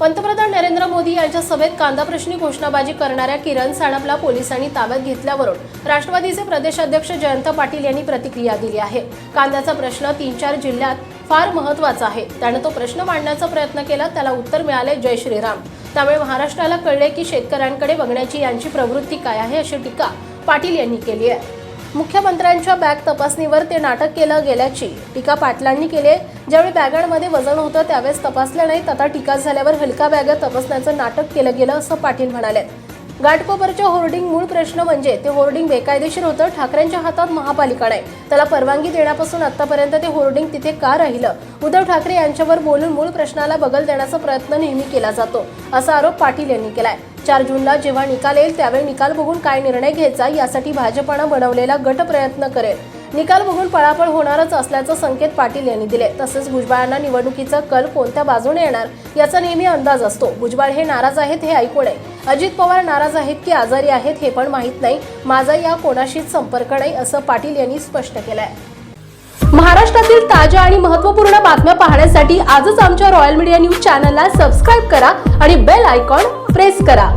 पंतप्रधान नरेंद्र मोदी यांच्या सभेत कांदा प्रश्नी घोषणाबाजी करणाऱ्या किरण साणपला पोलिसांनी ताब्यात घेतल्यावरून राष्ट्रवादीचे प्रदेशाध्यक्ष जयंत पाटील यांनी प्रतिक्रिया दिली आहे. कांद्याचा प्रश्न तीन चार जिल्ह्यात फार महत्त्वाचा आहे. त्यानं तो प्रश्न मांडण्याचा प्रयत्न केला त्याला उत्तर मिळाले जय श्रीराम. त्यामुळे महाराष्ट्राला कळले की शेतकऱ्यांकडे बघण्याची यांची प्रवृत्ती काय आहे अशी टीका पाटील यांनी केली आहे. मुख्यमंत्र्यांच्या बॅग तपासणीवर ते नाटक केलं गेल्याची टीका पाटलांनी केली ज्यावेळी बॅगांमध्ये वजन होतं त्यावेळेस तपासल्या नाहीत आता टीका झाल्यावर हलका बॅगा तपासण्याचं नाटक केलं गेलं असं पाटील म्हणाले. घाटकोपरच्या होर्डिंग मूळ प्रश्न म्हणजे ते होर्डिंग बेकायदेशीर होतं ठाकरेंच्या हातात महापालिका नाही. त्याला परवानगी देण्यापासून आतापर्यंत ते होर्डिंग तिथे का राहिलं? उद्धव ठाकरे यांच्यावर बोलून मूळ प्रश्नाला बगल देण्याचा प्रयत्न नेहमी केला जातो असा आरोप पाटील यांनी केलाय. चार जूनला जेव्हा निकाल येईल त्यावेळी निकाल बघून काय निर्णय घ्यायचा यासाठी भाजपानं बनवलेला गट प्रयत्न करेल. निकाल बघून पळापळ होणारच असल्याचं संकेत पाटील यांनी दिले. तसेच भुजबळांना निवडणुकीचा कल कोणत्या बाजूने येणार याचा नेहमी अंदाज असतो. भुजबळ हे नाराज आहेत हे ऐकू नये. अजित पवार नाराज आहेत की आजारी आहेत हे पण माहीत नाही. माझा या कोणाशीच संपर्क नाही असं पाटील यांनी स्पष्ट केलंय. महाराष्ट्रातील ताज्या आणि महत्त्वपूर्ण बातम्या पाहण्यासाठी आजच आमच्या रॉयल मीडिया न्यूज चॅनलला सबस्क्राईब करा आणि बेल आयकॉन प्रेस करा.